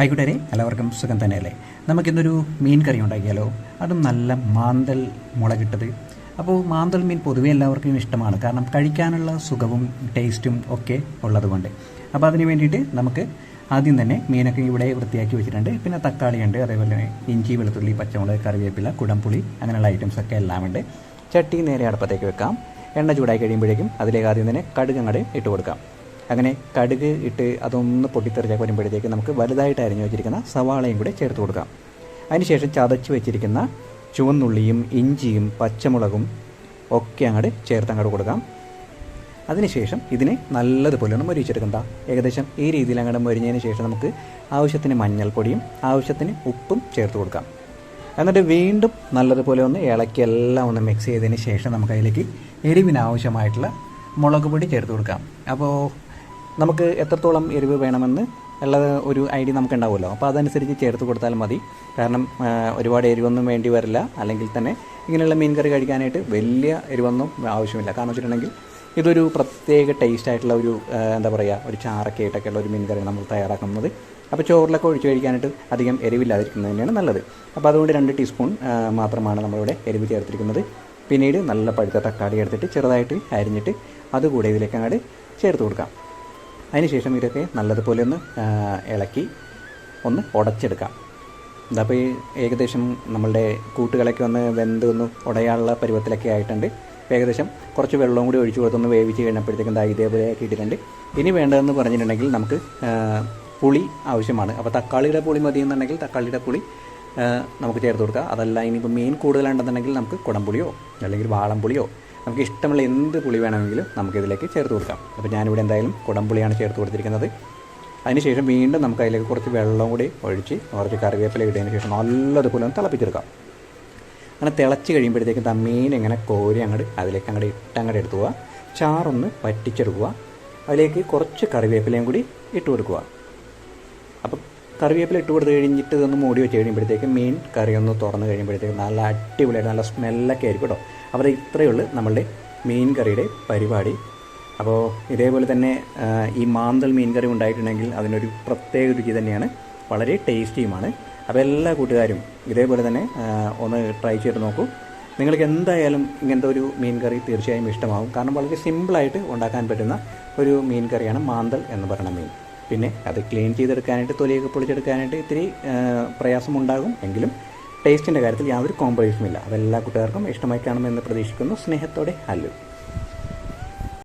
ആയിക്കോട്ടെ എല്ലാവർക്കും സുഖം തന്നെയല്ലേ? നമുക്കിന്നൊരു മീൻ കറി ഉണ്ടാക്കിയാലോ? അതും നല്ല മാന്തൽ മുളകിട്ടത്. അപ്പോൾ മാന്തൽ മീൻ പൊതുവേ എല്ലാവർക്കും ഇഷ്ടമാണ്. കാരണം കഴിക്കാനുള്ള സുഖവും ടേസ്റ്റും ഒക്കെ ഉള്ളതുകൊണ്ട്. അപ്പോൾ അതിന് വേണ്ടിയിട്ട് നമുക്ക് ആദ്യം തന്നെ മീനൊക്കെ ഇവിടെ വൃത്തിയാക്കി വെച്ചിട്ടുണ്ട്. പിന്നെ തക്കാളിയുണ്ട് അതേപോലെ തന്നെ ഇഞ്ചി വെളുത്തുള്ളി പച്ചമുളക് കറിവേപ്പില കുടംപുളി അങ്ങനെയുള്ള ഐറ്റംസൊക്കെ എല്ലാം ഉണ്ട്. ചട്ടി നേരെ അടുപ്പത്തേക്ക് വെക്കാം. എണ്ണ ചൂടായി കഴിയുമ്പോഴേക്കും അതിലേക്ക് ആദ്യം തന്നെ കടുക് ഇട്ട് കൊടുക്കാം. അങ്ങനെ കടുക് ഇട്ട് അതൊന്ന് പൊട്ടിത്തെറിച്ചാൽ വരുമ്പോഴത്തേക്ക് നമുക്ക് വലുതായിട്ട് അരിഞ്ഞു വെച്ചിരിക്കുന്ന സവാളയും കൂടെ ചേർത്ത് കൊടുക്കാം. അതിനുശേഷം ചതച്ച് വെച്ചിരിക്കുന്ന ചുവന്നുള്ളിയും ഇഞ്ചിയും പച്ചമുളകും ഒക്കെ അങ്ങോട്ട് ചേർത്ത് അങ്ങോട്ട് കൊടുക്കാം. അതിനുശേഷം ഇതിനെ നല്ലതുപോലെ ഒന്ന് മൊരിച്ചെടുക്കണ്ട ഏകദേശം ഈ രീതിയിൽ അങ്ങോട്ട് മൊരിഞ്ഞതിന് ശേഷം നമുക്ക് ആവശ്യത്തിന് മഞ്ഞൾപ്പൊടിയും ആവശ്യത്തിന് ഉപ്പും ചേർത്ത് കൊടുക്കാം. എന്നിട്ട് വീണ്ടും നല്ലതുപോലെ ഒന്ന് ഇളക്കി എല്ലാം ഒന്ന് മിക്സ് ചെയ്തതിന് ശേഷം നമുക്ക് അതിലേക്ക് എരിവിനാവശ്യമായിട്ടുള്ള മുളക് പൊടി ചേർത്ത് കൊടുക്കാം. അപ്പോൾ നമുക്ക് എത്രത്തോളം എരിവ് വേണമെന്ന് ഉള്ള ഒരു ഐഡിയ നമുക്ക് ഉണ്ടാവുമല്ലോ അപ്പോൾ അതനുസരിച്ച് ചേർത്ത് കൊടുത്താൽ മതി. കാരണം ഒരുപാട് എരിവൊന്നും വേണ്ടി വരില്ല. അല്ലെങ്കിൽ തന്നെ ഇങ്ങനെയുള്ള മീൻ കറി കഴിക്കാനായിട്ട് വലിയ എരിവൊന്നും ആവശ്യമില്ല. കാരണം വെച്ചിട്ടുണ്ടെങ്കിൽ ഇതൊരു പ്രത്യേക ടേസ്റ്റ് ആയിട്ടുള്ള ഒരു എന്താ പറയുക ഒരു ചാറൊക്കെ ആയിട്ടൊക്കെയുള്ള ഒരു മീൻ കറി നമ്മൾ തയ്യാറാക്കുന്നത്. അപ്പോൾ ചോറിലൊക്കെ ഒഴിച്ച് കഴിക്കാനായിട്ട് അധികം എരിവില്ലാതിരിക്കുന്നത് തന്നെയാണ് നല്ലത്. അപ്പോൾ അതുകൊണ്ട് രണ്ട് ടീസ്പൂൺ മാത്രമാണ് നമ്മളിവിടെ എരിവ് ചേർത്തിരിക്കുന്നത്. പിന്നീട് നല്ല പഴുത്ത തക്കാളി എടുത്തിട്ട് ചെറുതായിട്ട് അരിഞ്ഞിട്ട് അതുകൂടെ ഇതിലേക്ക് അങ്ങോട്ട് ചേർത്ത് കൊടുക്കാം. അതിനുശേഷം ഇതൊക്കെ നല്ലതുപോലെ ഒന്ന് ഇളക്കി ഒന്ന് ഉടച്ചെടുക്കാം. ഇതപ്പോൾ ഈ ഏകദേശം നമ്മളുടെ കൂട്ടുകളൊക്കെ ഒന്ന് വെന്ത് ഒന്ന് ഉടയാനുള്ള പരുവത്തിലൊക്കെ ആയിട്ടുണ്ട്. ഏകദേശം കുറച്ച് വെള്ളവും കൂടി ഒഴിച്ച് കൊടുത്തൊന്ന് വേവിച്ച് കഴിഞ്ഞപ്പോഴത്തേക്കും ദാ ഇതേപോലെ ആക്കിയിട്ടുണ്ട് ഇനി വേണ്ടതെന്ന് പറഞ്ഞിട്ടുണ്ടെങ്കിൽ നമുക്ക് പുളി ആവശ്യമാണ്. അപ്പോൾ തക്കാളിയുടെ പുളി മതി എന്നുണ്ടെങ്കിൽ തക്കാളിയുടെ പുളി നമുക്ക് ചേർത്ത് കൊടുക്കുക അതല്ല ഇനിയിപ്പോൾ മീൻ കൂടുതലുണ്ടെന്നുണ്ടെങ്കിൽ നമുക്ക് കുടംപുളിയോ അല്ലെങ്കിൽ വാളംപുളിയോ നമുക്ക് ഇഷ്ടമുള്ള എന്ത് പുളി വേണമെങ്കിലും നമുക്കിതിലേക്ക് ചേർത്ത് കൊടുക്കാം. അപ്പോൾ ഞാനിവിടെ എന്തായാലും കുടംപുളിയാണ് ചേർത്ത് കൊടുത്തിരിക്കുന്നത്. അതിനുശേഷം വീണ്ടും നമുക്ക് അതിലേക്ക് കുറച്ച് വെള്ളം കൂടി ഒഴിച്ച് കുറച്ച് കറിവേപ്പില ഇട്ടതിന് ശേഷം നല്ലതുപോലെ ഒന്ന് തിളപ്പിച്ചെടുക്കാം. അങ്ങനെ തിളച്ച് കഴിയുമ്പോഴത്തേക്കും ആ മീൻ ഇങ്ങനെ കോരി അങ്ങോട്ട് അതിലേക്ക് അങ്ങോട്ട് ഇട്ട് എടുത്തു പോവുക. ചാറൊന്ന് പറ്റിച്ചെടുക്കുക അതിലേക്ക് കുറച്ച് കറിവേപ്പിലയും കൂടി ഇട്ട് കൊടുക്കുക. അപ്പോൾ കറിവേപ്പില ഇട്ട് കൊടുത്ത് കഴിഞ്ഞിട്ട് ഇതൊന്ന് മൂടി വെച്ച് കഴിയുമ്പോഴത്തേക്ക് മീൻ കറി ഒന്ന് തുറന്ന് കഴിയുമ്പോഴത്തേക്ക് നല്ല അടിപൊളിയായിട്ട് നല്ല സ്മെല്ലൊക്കെ ആയിരിക്കും കേട്ടോ. അപ്പോൾ ഇത്രയേ ഉള്ളൂ നമ്മളുടെ മീൻ കറിയുടെ പരിപാടി. അപ്പോൾ ഇതേപോലെ തന്നെ ഈ മാന്തൽ മീൻ കറി ഉണ്ടായിട്ടുണ്ടെങ്കിൽ അതിനൊരു പ്രത്യേക രുചി തന്നെയാണ്. വളരെ ടേസ്റ്റിയുമാണ്. അപ്പോൾ എല്ലാ കൂട്ടുകാരും ഇതേപോലെ തന്നെ ഒന്ന് ട്രൈ ചെയ്ത് നോക്കൂ. നിങ്ങൾക്ക് എന്തായാലും ഇങ്ങനത്തെ ഒരു മീൻ കറി തീർച്ചയായും ഇഷ്ടമാകും. കാരണം വളരെ സിമ്പിളായിട്ട് ഉണ്ടാക്കാൻ പറ്റുന്ന ഒരു മീൻ കറിയാണ് മാന്തൽ എന്ന് പറയുന്ന മീൻ. പിന്നെ അത് ക്ലീൻ ചെയ്തെടുക്കാനായിട്ട് തൊലിയൊക്കെ പൊളിച്ചെടുക്കാനായിട്ട് ഇത്തിരി പ്രയാസമുണ്ടാകും. എങ്കിലും ടേസ്റ്റിന്റെ കാര്യത്തിൽ യാതൊരു കോംപ്രമൈസും ഇല്ല. അതെല്ലാ കുട്ടികൾക്കും ഇഷ്ടമായി കാണുമെന്ന് പ്രതീക്ഷിക്കുന്നു. സ്നേഹത്തോടെ ഹലോ.